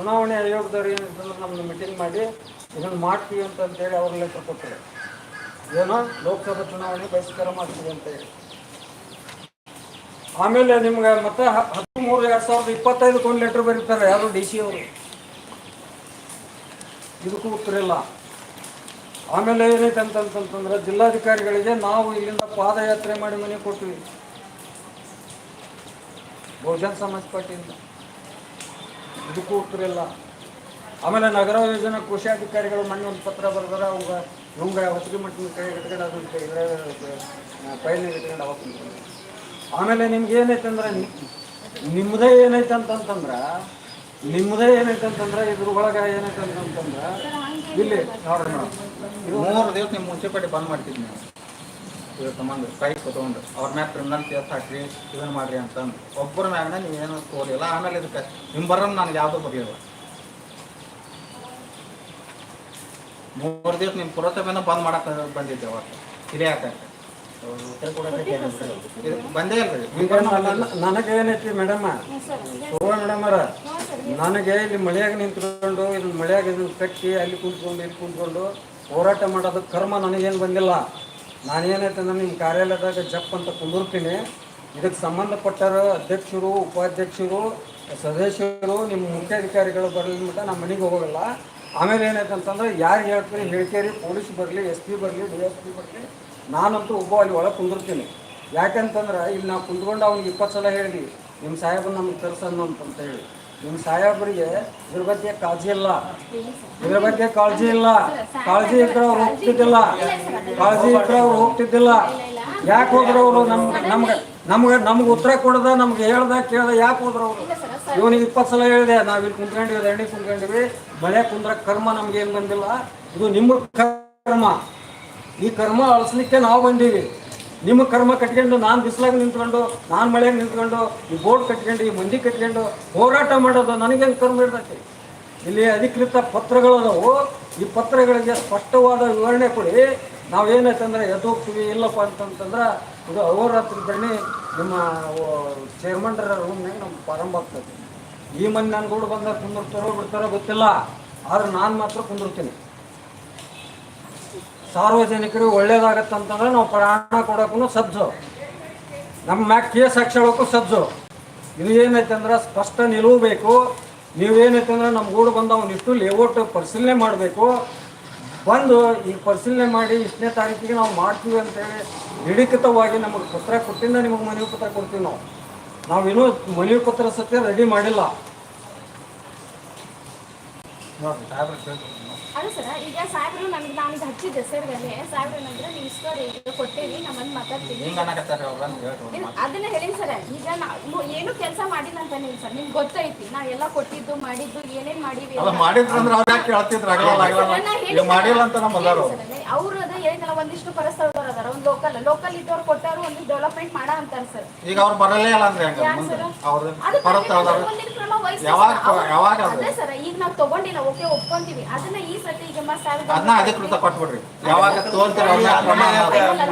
ಚುನಾವಣೆ ಆಯೋಗದವ್ರು ಏನಿರ್ತಂದ್ರೆ ನಮ್ಮನ್ನು ಮೀಟಿಂಗ್ ಮಾಡಿ ಇದನ್ನು ಮಾಡ್ತೀವಿ ಅಂತಂತೇಳಿ ಅವ್ರ ಲೆಟರ್ ಕೊಟ್ಟರು ಏನೋ ಲೋಕಸಭಾ ಚುನಾವಣೆ ಬಹಿಷ್ಕಾರ ಮಾಡ್ತೀವಿ ಅಂತೇಳಿ ಆಮೇಲೆ ನಿಮ್ಗೆ ಮತ್ತೆ ಹದಿಮೂರು ಎರಡು ಸಾವಿರದ ಇಪ್ಪತ್ತೈದಕ್ಕೆ ಒಂದು ಲೆಟರ್ ಬರೀತಾರೆ, ಯಾರು ಡಿ ಸಿ ಅವರು. ಇದಕ್ಕೂ ಉತ್ತರ ಇಲ್ಲ. ಆಮೇಲೆ ಏನೈತೆ ಅಂತಂತಂತಂದ್ರೆ ಜಿಲ್ಲಾಧಿಕಾರಿಗಳಿಗೆ ನಾವು ಇಲ್ಲಿಂದ ಪಾದಯಾತ್ರೆ ಮಾಡಿ ಮನೆ ಕೊಟ್ವಿ ಬಹುಜನ್ ಸಮಾಜ್ ಪಾರ್ಟಿಯಿಂದ. ಇದಕ್ಕೂ ಉತ್ತರ ಆಮೇಲೆ ನಗರ ಯೋಜನಾ ಅಧಿಕಾರಿಗಳು ಮೊನ್ನೆ ಒಂದು ಪತ್ರ ಬರೆದ್ರೆ, ಅವಾಗ ಇವಂಗ ಹೊತ್ತಿಗೆ ಮಟ್ಟಿನ ಕೈ ಇಟ್ಕೊಂಡು ಅದನ್ನ ಫೈಲ್ ಇಟ್ಕೊಂಡು ಅವಾಗ. ಆಮೇಲೆ ನಿಮ್ಗೆ ಏನೈತೆ ಅಂದ್ರೆ ನಿಮ್ಮದೇ ಏನೈತೆ ಅಂತಂತಂದ್ರೆ ನಿಮ್ಮದೇ ಏನೈತೆ ಅಂತಂದ್ರೆ, ಇದ್ರೊಳಗೆ ಏನೈತೆ ಅಂತಂತಂದ್ರೆ, ಇಲ್ಲಿ, ನೋಡ್ರಿ ಮೇಡಮ್ ಮೂರು ದಿವಸ ನಿಮ್ಮ ಮುನ್ಸಿಪಾಲಿಟಿ ಬಂದ್ ಮಾಡ್ತಿದ್ವಿ ನಾವು ಇವ್ರ ಸಂಬಂಧ ಸ್ಟ್ರೈಕ್ ತೊಗೊಂಡು ಅವ್ರ ಮ್ಯಾಗ ಕ್ರಿಮಿನಲ್ ಕೇಸ್ ಹಾಕ್ರಿ ಇದನ್ನ ಮಾಡ್ರಿ ಅಂತಂದು. ಒಬ್ಬರ ಮ್ಯಾಗನ ನೀವೇನು ತೋರಿಲ್ಲ, ಆಮೇಲೆ ಇದಕ್ಕೆ ನಿಮ್ಮ ಬರೋದು ನನಗೆ ಯಾವುದೂ ಬರೆಯಲ್ಲ ಮೂರು ದಿವಸ ನಿಮ್ಮ ಪುರಸಭೆನ ಬಂದ್ ಮಾಡಕ್ ಬಂದಿದ್ದೆ ಅವತ್ತು ಇದೇ ಏನೈತಿ ಮೇಡಮ್? ಮೇಡಮ್ ನನಗೆ ಇಲ್ಲಿ ಮಳೆಯಾಗ ನಿಂತ್ಕೊಂಡು ಇಲ್ಲಿ ಮಳೆಯಾಗ ಇದನ್ನ ಕಟ್ಟಿ ಅಲ್ಲಿ ಕುಂತ್ಕೊಂಡು, ಇಲ್ಲಿ ಕುಂತ್ಕೊಂಡು ಹೋರಾಟ ಮಾಡೋದಕ್ಕೆ ಕರ್ಮ ನನಗೇನು ಬಂದಿಲ್ಲ. ನಾನೇನೈತೆ ಅಂದ್ರೆ ನಿಮ್ಮ ಕಾರ್ಯಾಲಯದಾಗ ಜಪ್ ಅಂತ ಕುಂದಿರ್ತೀನಿ. ಇದಕ್ಕೆ ಸಂಬಂಧಪಟ್ಟರ ಅಧ್ಯಕ್ಷರು, ಉಪಾಧ್ಯಕ್ಷರು, ಸದಸ್ಯರು ನಿಮ್ಮ ಮುಖ್ಯಾಧಿಕಾರಿಗಳು ಬರಲಿ ಮಟ್ಟ ನಮ್ಮ ಮನೆಗೆ ಹೋಗೋಲ್ಲ ಆಮೇಲೆ ಏನೈತೆ ಅಂತಂದ್ರೆ ಯಾರು ಹೇಳ್ತೀರಿ ಪೊಲೀಸ್ ಬರಲಿ, ಎಸ್ ಪಿ ಬರಲಿ, ಡಿ ಎಸ್ ಪಿ ಬರಲಿ, ನಾನಂತೂ ಒಬ್ಬ ಅಲ್ಲಿ ಒಳಗೆ ಕುಂದಿರ್ತೀನಿ. ಯಾಕಂತಂದ್ರೆ ಇಲ್ಲಿ ನಾವು ಕುಂದ್ಕೊಂಡು ಅವ್ನಿಗೆ ಇಪ್ಪತ್ತು ಸಲ ಹೇಳಿ ನಿಮ್ಮ ಸಾಹೇಬ್ ನಮ್ಗೆ ತರ್ಸನ್ನು ಅಂತ ಹೇಳಿ. ನಿಮ್ಮ ಸಾಹೇಬರಿಗೆ ಇದ್ರ ಬಗ್ಗೆ ಕಾಳಜಿ ಇಲ್ಲ. ಇದ್ರ ಬಗ್ಗೆ ಕಾಳಜಿ ಇಲ್ಲ. ಕಾಳಜಿ ಇದ್ರೆ ಅವ್ರು ಹೋಗ್ತಿದ್ದಿಲ್ಲ. ಕಾಳಜಿ ಇದ್ರೆ ಅವ್ರು ಹೋಗ್ತಿದ್ದಿಲ್ಲ. ಯಾಕೆ ಹೋದ್ರು ಅವರು? ನಮ್ಗೆ ನಮ್ಗೆ ನಮ್ಗೆ ನಮ್ಗೆ ಉತ್ತರ ಕೊಡದ, ನಮ್ಗೆ ಹೇಳ್ದ, ಕೇಳ್ದ, ಯಾಕೆ ಹೋದ್ರು ಅವರು? ಇವನಿಗೆ ಇಪ್ಪತ್ತು ಸಲ ಹೇಳಿದೆ, ನಾವು ಇಲ್ಲಿ ಕುಂತ್ಕೊಂಡಿವಿ ಎಣ್ಣೆ ಕುಂತ್ಕೊಂಡಿವಿ. ಮಳೆ ಕುಂದ್ರ ಕರ್ಮ ನಮ್ಗೆ ಏನು ಬಂದಿಲ್ಲ. ಇದು ನಿಮ್ಮ ಕರ್ಮ. ಈ ಕರ್ಮ ಅಳಿಸ್ಲಿಕ್ಕೆ ನಾವು ಬಂದೀವಿ. ನಿಮ್ಮ ಕರ್ಮ ಕಟ್ಕೊಂಡು ನಾನು ಬಿಸಿಲಾಗ ನಿಂತ್ಕೊಂಡು, ನಾನು ಮಳೆಯಾಗ ನಿಂತ್ಕೊಂಡು, ಈ ಬೋರ್ಡ್ ಕಟ್ಕೊಂಡು, ಈ ಮಂದಿ ಕಟ್ಕೊಂಡು ಹೋರಾಟ ಮಾಡೋದು ನನಗೇನು ಕರ್ಮ ಇರ್ತೈತಿ? ಇಲ್ಲಿ ಅಧಿಕೃತ ಪತ್ರಗಳದವು ಈ ಪತ್ರಗಳಿಗೆ ಸ್ಪಷ್ಟವಾದ ವಿವರಣೆ ಕೊಡಿ. ನಾವು ಎದ್ದೋಗ್ತೀವಿ ಇಲ್ಲಪ್ಪ ಅಂತಂತಂದ್ರೆ, ಇದು ಅಹೋರಾತ್ರಿ ಬನ್ನಿ ನಿಮ್ಮ ಚೇರ್ಮನ್ರ ರೂಮ್ನಾಗ ನಮ್ಗೆ ಪ್ರಾರಂಭ ಆಗ್ತದೆ ಈ ಮಂದಿ ನನ್ನ ಕೂಡ ಬಂದಾಗ ಕುಂದಿರ್ತಾರೋ ಬಿಡ್ತಾರೋ ಗೊತ್ತಿಲ್ಲ. ಆದ್ರೆ ನಾನು ಮಾತ್ರ ಕುಂದಿರ್ತೀನಿ. ಸಾರ್ವಜನಿಕರಿಗೆ ಒಳ್ಳೇದಾಗತ್ತಂತಂದ್ರೆ ನಾವು ಪ್ರಾಣ ಕೊಡೋಕ್ಕೂ ಸಜ್ಜು. ನಮ್ಮ ಮ್ಯಾಗ ಕೇಸ್ ಹಾಕ್ಸೋಳಕ್ಕೂ ಸಜ್ಜು. ಇದು ಏನೈತೆ ಅಂದ್ರೆ ಸ್ಪಷ್ಟ ನಿಲುವು ಬೇಕು. ನೀವೇನೈತೆ ಅಂದ್ರೆ ನಮ್ಮ ಗೂಡು ಬಂದು ಅವನಿಷ್ಟು ಲೇಔಟ್ ಪರಿಶೀಲನೆ ಮಾಡಬೇಕು. ಬಂದು ಈಗ ಪರಿಶೀಲನೆ ಮಾಡಿ ಇಷ್ಟನೇ ತಾರೀಕಿಗೆ ನಾವು ಮಾಡ್ತೀವಿ ಅಂತೇಳಿ ನಿಡಿಕತವಾಗಿ ನಮಗೆ ಪತ್ರ ಕೊಟ್ಟಿಂದ ನಿಮಗೆ ಮನವಿ ಪತ್ರ ಕೊಡ್ತೀವಿ ನಾವು. ನಾವಿನ್ನೂ ಮನವಿ ಪತ್ರ ಸತ್ಯ ರೆಡಿ ಮಾಡಿಲ್ಲ. ಅಲ್ಲ ಸರ ಈಗ ಸಾಹೇಬ್ರು ನಮ್ಗೆ ನಾನು ಇದು ಹಚ್ಚಿದ್ದೆ ಸರ್ ಮೇಲೆ ಸಾಹೇಬ್ರು ಏನಂದ್ರೆ ನೀವು ಇಷ್ಟ ಈಗ ಕೊಟ್ಟೇವಿ ನಮ್ಮನ್ನು ಮಾತಾಡ್ತೀವಿ ಅದನ್ನ ಹೇಳಿ ಸರ್ ಈಗ ನಾವು ಏನು ಕೆಲಸ ಮಾಡಿಲ್ಲ ಅಂತ ನೀವು ಸರ್ ನಿಮ್ಗೆ ಗೊತ್ತೈತಿ ನಾವೆಲ್ಲ ಕೊಟ್ಟಿದ್ದು ಮಾಡಿದ್ದು ಏನೇನ್ ಮಾಡಿವಿ ಮಾಡಿಲ್ಲ ಅಂತ ನಮ್ಮ ಅವ್ರು ಅದ ಹೇಳಿದ್ನಲ್ಲ ಒಂದಿಷ್ಟು ಪರಿಸರದವ್ರು ಅದಾರ. ಒಂದು ಲೋಕಲ್ ಲೋಕಲ್ ಇದ್ದವ್ರು ಕೊಟ್ಟಾರು ಒಂದು ಡೆವಲಪ್ಮೆಂಟ್ ಮಾಡ ಅಂತಾರೆ ಸರ್ ಈಗ ಅವ್ರು ಬರಲೇ ಇಲ್ಲ ಅಂದ್ರೆ ಅದು ಸರ್ ಈಗ ನಾವು ತಗೊಂಡಿಲ್ಲ ಓಕೆ ಒಪ್ಕೊಂತೀವಿ. ಅದನ್ನ ಈ ಸತಿ ಈಗ ಅದನ್ನ ಅಧಿಕೃತ ಕೊಟ್ಬಿಡ್ರಿ. ಯಾವಾಗ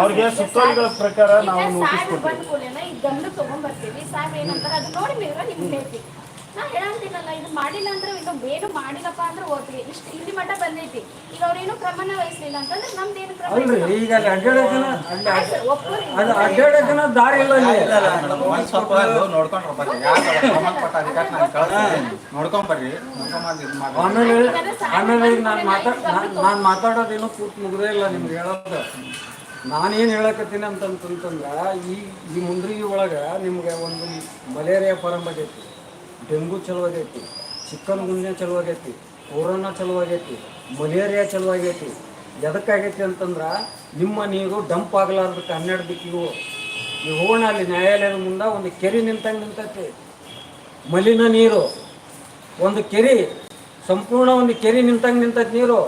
ಅವ್ರಿಗೆ ಸುತ್ತೋಲೆಗಳ ಪ್ರಕಾರ ನಾವು ನೋಟಿಸ್ ಬಂದ ಕೂಡಲೇ ಈಗ ಗಮನಕ್ಕೆ ತಗೊಂಡ್ಬರ್ತೀವಿ ಸಾಹೇಬ್ರು ಏನಂತಾರೆ ಅದು ನೋಡಿ ನೀವು ನಿಮ್ಗೆ ಹೇಳ್ತೀವಿ ನಾ ಹೇಳಂತೀನಲ್ಲ ಇದು ಮಾಡಿಲ್ಲ ಅಂದ್ರೆ ಇದು ಏನು ಮಾಡಿಲ್ಲಪ್ಪ ಅಂದ್ರೆ ಓದ್ತೀವಿ ಇಷ್ಟು ಇಲ್ಲಿ ಮಟ್ಟ ಬಂದೈತಿ. ಈಗ ಅವ್ರೇನು ಕ್ರಮನ ವಹಿಸ್ಲಿಲ್ಲ ಅಂತಂದ್ರೆ ನಮ್ದು ಏನು ಕ್ರಮ ಅಲ್ರಿ ಈಗ ಅಲ್ಲಿ ಒಪ್ಕೊರಿ. ಅದು ದಾರಿ ಇಲ್ಲ ಅಲ್ಲಿ. ಸ್ವಲ್ಪ ನೋಡ್ಕೊಂಡು ನೋಡ್ಕೊಂಡ್ರ ಬರ್ರಿ ಯಾಕೆ ಸಂಬಂಧಪಟ್ಟ ಅಧಿಕಾರಿ ನಾನು ಕಳ್ಸ್ತೀನಿ. ನೋಡ್ಕೊಂಡ್ ಬರ್ರಿ ನೋಡ್ಕೊಂಡ್ ಇದು ಮಾಡಿ ಆಮೇಲೆ ಆಮೇಲೆ ಈಗ ನಾನು ಮಾತಾಡ್ ನಾನು ಮಾತಾಡೋದೇನು ಪೂರ್ತಿ ಮುಗ್ದೇ ಇಲ್ಲ ನಿಮ್ಗೆ ಹೇಳೋದು. ನಾನೇನು ಹೇಳಕತ್ತೀನಿ ಅಂತಂತಂದ್ರೆ ಈ ಈ ಮುಂದ್ರಿಗೆ ಒಳಗೆ ನಿಮ್ಗೆ ಒಂದು ಮಲೇರಿಯಾ ಆಗೈತಿ ಡೆಂಗು ಚಲೋ ಆಗೈತಿ ಚಿಕನ್ ಗುನ್ಯ ಚಲೋ ಆಗೈತಿ ಕೊರೋನಾ ಚಲೋ ಆಗೈತಿ ಮಲೇರಿಯಾ ಚಲೋ ಆಗೈತಿ ಎದಕ್ಕಾಗೈತಿ ಅಂತಂದ್ರೆ ನಿಮ್ಮ ನೀರು ಡಂಪ್ ಆಗ್ಲಾರ್ದಕ್ಕೆ ಹನ್ನೆರಡು ದಿಕ್ಕಿಗೂ. ನೀವು ಹೋಗೋಣ ಅಲ್ಲಿ ನ್ಯಾಯಾಲಯದ ಮುಂದೆ ಒಂದು ಕೆರೆ ನಿಂತಂಗೆ ನಿಂತೈತಿ. ಮಲಿನ ನೀರು ಒಂದು ಕೆರೆ ಸಂಪೂರ್ಣ ಒಂದು ಕೆರೆ ನಿಂತಂಗೆ ನಿಂತೈತಿ ನೀರು.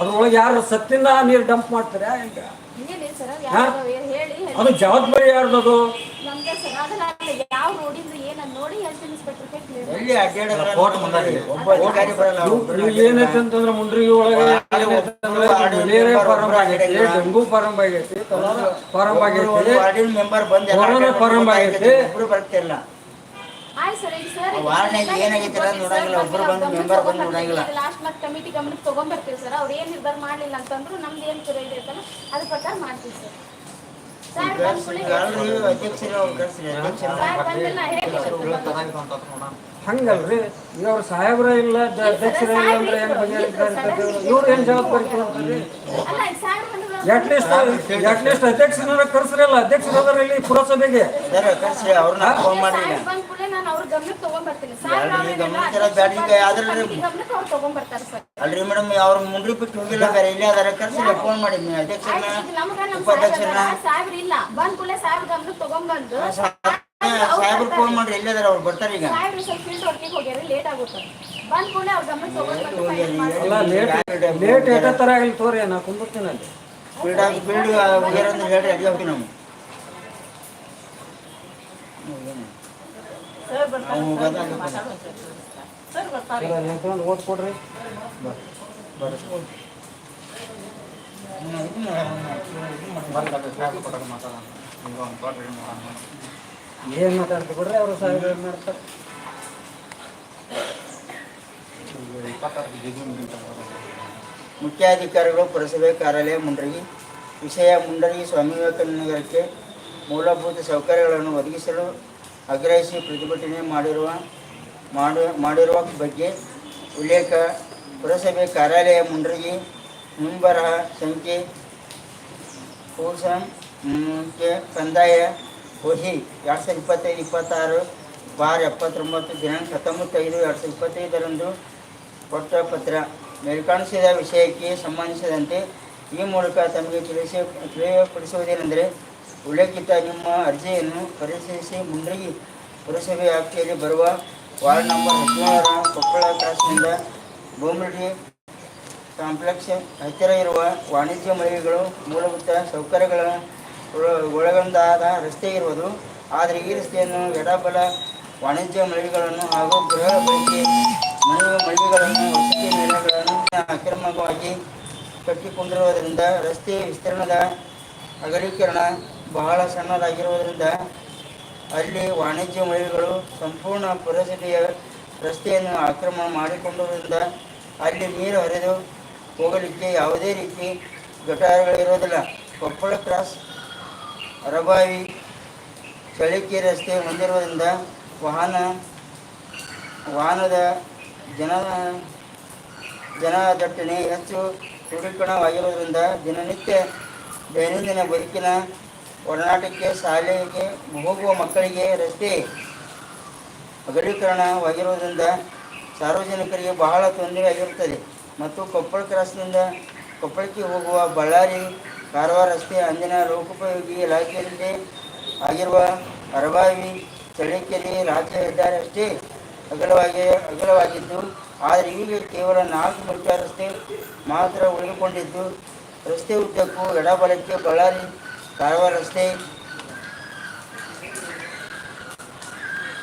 ಅದ್ರೊಳಗೆ ಯಾರು ಸತ್ತಿಂದ ಆ ನೀರು ಡಂಪ್ ಮಾಡ್ತಾರೆ ಅದು ಜವಾಬ್ದಾರಿ ಯಾರ್ದದು? ನಮ್ಗೆ ಸರ್ ಅದನ್ನ ಯಾವ ರೋಡಿಂದ ಏನನ್ನ ನೋಡಿ ಹೆಲ್ತ್ ಎಲ್ಲಿ ಕೋರ್ಟ್ ಬರಲ್ಲ ಮುಂಡ್ರಿಗೆ ಒಳಗೆ ಮಲೇರಿಯಾ ಪ್ರಾರಂಭ ಆಗೈತಿ ಡೆಂಗು ಪ್ರಾರಂಭ ಆಗೈತಿ ಪ್ರಾರಂಭ ಆಗೈತಿ. ವಾರ್ಡಿನ ಮೆಂಬರ್ ಬಂದ ಎಲ್ಲ ಕೊರೋನಾ ಪ್ರಾರಂಭ ಆಗೈತಿ. ಒಬ್ರು ಬರ್ತಿಲ್ಲ ವಾರ್ಡ್ನಾಗ ಏನಾಗೈತೆ ನೋಡಂಗಿಲ್ಲ, ಒಬ್ರು ಬಂದು ಮೆಂಬರ್ ಬಂದು ನೋಡಂಗಿಲ್ಲ. ಲಾಸ್ಟ್ ಮತ್ತೆ ಕಮಿಟಿ ಗಮನಕ್ಕೆ ತಗೊಂಡ್ಬರ್ತೀವಿ ಸರ್ ಅವ್ರು ಏನ್ ನಿರ್ಧಾರ ಮಾಡ್ಲಿಲ್ಲ ಅಂತಂದ್ರು ನಮ್ದು ಏನ್ ಕುರಿ ಇದೆ ಅದ್ರ ಪ್ರಕಾರ ಮಾಡ್ತೀವಿ ಸರ್. ಹಂಗಲ್ರಿ ಈಗ ಅವ್ರ ಸಾಹೇಬ್ರ ಇಲ್ಲ ಅಧ್ಯಕ್ಷರ ಇಲ್ಲ ಅಂದ್ರೆ ಹೆಂಗ್ ಇವ್ರು ಏನ್ ಜವಾಬ್ದಾರಿ ತಗೊಂತಾರ್ರಿ ಸರ್. ಕರೆಸ್ರಲ್ಲ. ಅಧ್ಯಕ್ಷರ ಅದಾರ ಇಲ್ಲಿ ಪುರಸಭೆಗೆ ಕರೆಸಿ ಅವ್ರನ್ನ ಫೋನ್ ಸರ್ ಅಲ್ರಿ ಮೇಡಮ್ ಅವ್ರ ಮುಂಡ್ರಿ ಬಿಟ್ಟು ಹೋಗಿಲ್ಲ ಬೇರೆ. ಇಲ್ಲಿ ಅದಾರ ಕರ್ಸಿಲ್ಲ ಫೋನ್ ಮಾಡಿ ಅಧ್ಯಕ್ಷರನ್ನ. ಉಪಾಧ್ಯಕ್ಷರನ್ನ. ಸಾಹೇಬ್ರು ಫೋನ್ ಮಾಡ್ರಿ ಇಲ್ಲೇ ಅದಾರ ಅವ್ರು ಬರ್ತಾರೆ ಈಗ. ಸಾಹೇಬ್ರು ಸ್ವಲ್ಪ ಫೀಲ್ಡ್ ವರ್ಕಿಗೆ ಲೇಟ್ ಆಗುತ್ತೆ ಲೇಟ್ ತರ ಆಗಲಿ ತೋರಿ ನಾ ಕುಂದಿರ್ತೀನಿ ಅಲ್ಲಿ. ಫೀಲ್ಡ್ ಆಗಿ ಫೀಲ್ಡ್ ಹೋಗ್ಯಾರ ಅಂತ ಹೇಳ್ರಿ ಅದೇ ಹೋಗಿ ನಾವು ನಾವು ಹೋಗೋದಾಗ ನಿಂತ್ಕೊಂಡು ಓದ್ ಕೊಡ್ರಿ ಬಂದು ಅದು ಸಾಕು ಕೊಟ್ಟಾಗ ಮಾತಾಡೋಣ ಈಗ ಒಂದು ಕೊಟ್ರಿ ನೋಡೋಣ ಏನ್ ಮಾತಾಡ್ತಿ ಬಿಡ್ರಿ ಅವ್ರು ಸಾಹೇಬ್ರು ಏನ್ ಮಾಡ್ತಾರೆ ಇಪ್ಪತ್ತಾರು ಜಿಗಿ ಮುಗಿತ ಮುಖ್ಯಾಧಿಕಾರಿಗಳು ಪುರಸಭೆ ಕಾರ್ಯಾಲಯ ಮುಂಡರಗಿ ವಿಷಯ ಮುಂಡರಗಿ ಸ್ವಾಮಿ ವಿವೇಕಾನಂದನಗರಕ್ಕೆ ಮೂಲಭೂತ ಸೌಕರ್ಯಗಳನ್ನು ಒದಗಿಸಲು ಆಗ್ರಹಿಸಿ ಪ್ರತಿಭಟನೆ ಮಾಡಿರುವ, ಮಾಡು, ಮಾಡಿರುವ ಬಗ್ಗೆ ಉಲ್ಲೇಖ. ಪುರಸಭೆ ಕಾರ್ಯಾಲಯ ಮುಂಡರಗಿ ಮುಂಬರಹ ಸಂಖ್ಯೆ ಕೋಶ ಕೆ ಕಂದಾಯ ಒಹಿ ಎರಡು ಸಾವಿರದ ಇಪ್ಪತ್ತೈದು, ಇಪ್ಪತ್ತಾರು, ಬಾರ್ ಎಪ್ಪತ್ತೊಂಬತ್ತು, ದಿನಾಂಕ ಹತ್ತೊಂಬತ್ತೈದು, ಎರಡು ಸಾವಿರದ ಇಪ್ಪತ್ತೈದರಂದು ಪತ್ರ. ಮೇಲ್ಕಾಣಿಸಿದ ವಿಷಯಕ್ಕೆ ಸಂಬಂಧಿಸಿದಂತೆ ಈ ಮೂಲಕ ತಮಗೆ ತಿಳಿಸಿ, ತಿಳಿಯಪಡಿಸುವುದೇನೆಂದರೆ, ಉಲ್ಲೇಖಿತ ನಿಮ್ಮ ಅರ್ಜಿಯನ್ನು ಪರಿಶೀಲಿಸಿ ಮುಂಡ್ರಗಿ ಪುರಸಭೆ ವ್ಯಾಪ್ತಿಯಲ್ಲಿ ಬರುವ ವಾರ್ಡ್ ನಂಬರ್ ಹದಿನೇಳರ ಕೊಪ್ಪಳ ಕ್ರಾಸ್ನಿಂದ ಭೂಮಿಡಿ ಕಾಂಪ್ಲೆಕ್ಸ್ ಹತ್ತಿರ ಇರುವ ವಾಣಿಜ್ಯ ಮಳಿಗೆಗಳು, ಮೂಲಭೂತ ಸೌಕರ್ಯಗಳ ಒಳ- ಒಳಗೊಂಡಾದ ರಸ್ತೆ ಇರುವುದು. ಆದರೆ ಈ ರಸ್ತೆಯನ್ನು ಎಡಬಲ ವಾಣಿಜ್ಯ ಮಳಿಗೆಗಳನ್ನು ಹಾಗೂ ಗೃಹ ಬಳಕೆ ಮಳಿಗೆಗಳನ್ನು ನಿಲಯಗಳನ್ನು ಅಕ್ರಮವಾಗಿ ಕಟ್ಟಿಕೊಂಡಿರುವುದರಿಂದ ರಸ್ತೆ ವಿಸ್ತೀರ್ಣದ ಅಗಲೀಕರಣ ಬಹಳ ಸಣ್ಣದಾಗಿರುವುದರಿಂದ ಅಲ್ಲಿ ವಾಣಿಜ್ಯ ಮಳಿಗೆಗಳು ಸಂಪೂರ್ಣ ಪುರಸಭೆಯ ರಸ್ತೆಯನ್ನು ಆಕ್ರಮಣ ಮಾಡಿಕೊಂಡಿರುವುದರಿಂದ ಅಲ್ಲಿ ನೀರು ಹರಿದು ಹೋಗಲಿಕ್ಕೆ ಯಾವುದೇ ರೀತಿ ಗಟಾರಗಳಿರೋದಿಲ್ಲ ಕೊಪ್ಪಳ ಕ್ರಾಸ್ ಅರಬಾವಿ ಚಳಿಕೆ ರಸ್ತೆ ಹೊಂದಿರುವುದರಿಂದ ವಾಹನ ವಾಹನದ ಜನ ಜನದಟ್ಟಣೆ ಹೆಚ್ಚು ದೃಢೀಕರಣವಾಗಿರುವುದರಿಂದ ದಿನನಿತ್ಯ ದೈನಂದಿನ ಬದುಕಿನ ಒಡನಾಟಕ್ಕೆ, ಶಾಲೆಗೆ ಹೋಗುವ ಮಕ್ಕಳಿಗೆ ರಸ್ತೆ ಅಗಲೀಕರಣವಾಗಿರುವುದರಿಂದ ಸಾರ್ವಜನಿಕರಿಗೆ ಬಹಳ ತೊಂದರೆಯಾಗಿರುತ್ತದೆ. ಮತ್ತು ಕೊಪ್ಪಳ ಕ್ರಾಸ್ನಿಂದ ಕೊಪ್ಪಳಕ್ಕೆ ಹೋಗುವ ಬಳ್ಳಾರಿ ಕಾರವಾರ ರಸ್ತೆ ಅಂದಿನ ಲೋಕೋಪಯೋಗಿ ಇಲಾಖೆಯಲ್ಲಿ ಆಗಿರುವ ಅರಬಾವಿ ಚಳಿಕೆಯಲ್ಲಿ ರಾಜ್ಯ ಹೆದ್ದಾರಿ ಅಷ್ಟೇ ಅಗಲವಾಗಿ ಅಗಲವಾಗಿದ್ದು ಆದರೆ ಈಗ ಕೇವಲ ನಾಲ್ಕು ಮುಖ್ಯ ರಸ್ತೆ ಮಾತ್ರ ಉಳಿದುಕೊಂಡಿದ್ದು. ರಸ್ತೆ ಉದ್ದಕ್ಕೂ ಎಡಬಲಕ್ಕೆ ಬಳ್ಳಾರಿ ಕಾರವಾರ ರಸ್ತೆ.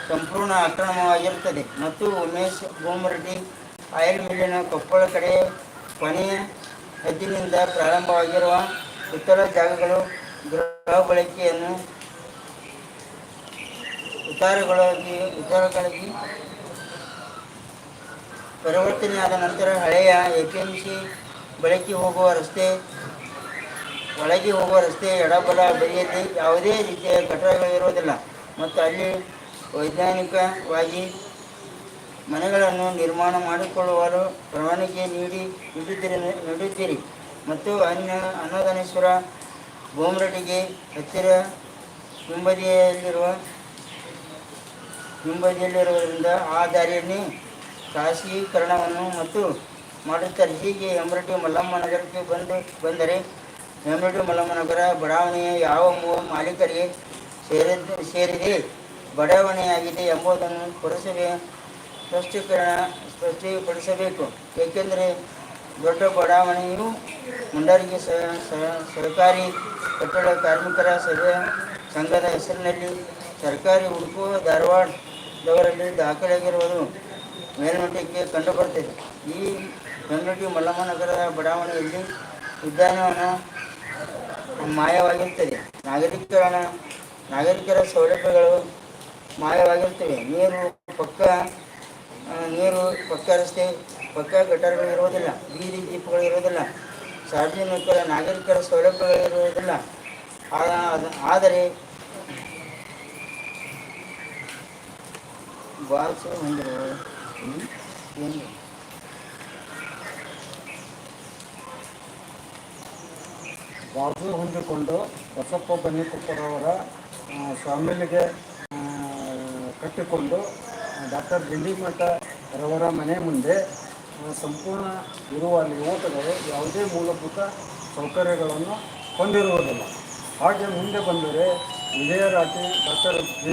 ಸಂಪೂರ್ಣ ಆಕ್ರಮವಾಗಿರುತ್ತದೆ ಮತ್ತು ಉಮೇಶ್ ಗೋಮರೆಡ್ಡಿ ಆಯಿಲ್ ಮಿಲ್ಲಿನ ಕೊಪ್ಪಳ ಕಡೆ ಕೊನೆಯ ಹದ್ದಿನಿಂದ ಪ್ರಾರಂಭವಾಗಿರುವ ಇತರ ಜಾಗಗಳು ಗೃಹ ಬಳಕೆಯನ್ನು ಉತ್ತಾರಗಳಾಗಿ ಉತ್ತಾರಗಳಾಗಿ ಪರಿವರ್ತನೆಯಾದ ನಂತರ ಹಳೆಯ ಎ ಪಿ ಎಂ ಸಿ ಬಳಕೆ ಹೋಗುವ ರಸ್ತೆ, ಒಳಗೆ ಹೋಗುವ ರಸ್ತೆ ಎಡಬಲ ಬದಿಯಲ್ಲಿ ಯಾವುದೇ ರೀತಿಯ ಕಟ್ಟಡಗಳಿರುವುದಿಲ್ಲ. ಮತ್ತು ಅಲ್ಲಿ ವೈಜ್ಞಾನಿಕವಾಗಿ ಮನೆಗಳನ್ನು ನಿರ್ಮಾಣ ಮಾಡಿಕೊಳ್ಳುವರು ಪರವಾನಗಿ ನೀಡಿ ನೀಡುತ್ತೀರಿ ನೀಡುತ್ತೀರಿ. ಮತ್ತು ಅನ್ಯ ಅನ್ನದಾನೇಶ್ವರ ಬೋಮರಡಿಗೆ ಹತ್ತಿರ ಹಿಂಬದಿಯಲ್ಲಿರುವ, ಹಿಂಬದಿಯಲ್ಲಿರುವುದರಿಂದ ಆ ದಾರಿಯಲ್ಲಿ ಖಾಸಗೀಕರಣವನ್ನು ಮತ್ತು ಮಾಡುತ್ತಾರೆ ಹೀಗೆ ಹೆಮ್ರಟಿ ಮಲ್ಲಮ್ಮ ನಗರಕ್ಕೆ ಬಂದು, ಬಂದರೆ ಹೆಮ್ರಟಿ ಮಲ್ಲಮ್ಮ ನಗರ ಬಡಾವಣೆಯ ಯಾವ ಮಾಲೀಕರಿಗೆ ಸೇರಿದ ಸೇರಿದೆ, ಬಡಾವಣೆಯಾಗಿದೆ ಎಂಬುದನ್ನು ಪುರಸಭೆ ಸ್ಪಷ್ಟೀಕರಣ ಸ್ಪಷ್ಟಪಡಿಸಬೇಕು ಏಕೆಂದರೆ ದೊಡ್ಡ ಬಡಾವಣೆಯು ಮುಂಡರಿಗೆ ಸರ್ಕಾರಿ ಕಟ್ಟಡ ಕಾರ್ಮಿಕರ ಸಭೆ ಸಂಘದ ಹೆಸರಿನಲ್ಲಿ ಸರ್ಕಾರಿ ಉಡುಪು ಧಾರವಾಡದವರಲ್ಲಿ ದಾಖಲಾಗಿರುವುದು. ಮೇಲ್ನೋಟಕ್ಕೆ ಕಂಡುಬರುತ್ತದೆ ಈ ಬೆಂಗಳೂರು ಮಲ್ಲಮ್ಮ ನಗರದ ಬಡಾವಣೆಯಲ್ಲಿ ಉದ್ಯಾನವನ ಮಾಯವಾಗಿರ್ತದೆ. ನಾಗರಿಕರ ನಾಗರಿಕರ ಸೌಲಭ್ಯಗಳು ಮಾಯವಾಗಿರ್ತವೆ. ನೀರು, ಪಕ್ಕ ನೀರು, ಪಕ್ಕ ರಸ್ತೆ, ಪಕ್ಕ ಗಟಾರಗಳು ಇರುವುದಿಲ್ಲ. ಬೀದಿ ದೀಪಗಳು ಇರುವುದಿಲ್ಲ. ಸಾರ್ವಜನಿಕರ, ನಾಗರಿಕರ ಸೌಲಭ್ಯಗಳು ಇರುವುದಿಲ್ಲ. ಆದರೆ ಬಾಲ್ಸು ಹೊಂದಿರುವ ಬಾಜು ಹೊಂದಿಕೊಂಡು ಬಸಪ್ಪ ಬನ್ನಿಕೊಪ್ಪರವರ ಸ್ವಾಮಿಲಿಗೆ ಕಟ್ಟಿಕೊಂಡು ಡಾಕ್ಟರ್ ರವರ ಮನೆ ಮುಂದೆ ಸಂಪೂರ್ಣ ಇರುವ ಯುವಕರು ಯಾವುದೇ ಮೂಲಭೂತ ಸೌಕರ್ಯಗಳನ್ನು ಹೊಂದಿರುವುದಿಲ್ಲ. ಹಾಗೆ ಮುಂದೆ ಬಂದರೆ ವಿಜಯರಾಟಿ ಡಾಕ್ಟರ್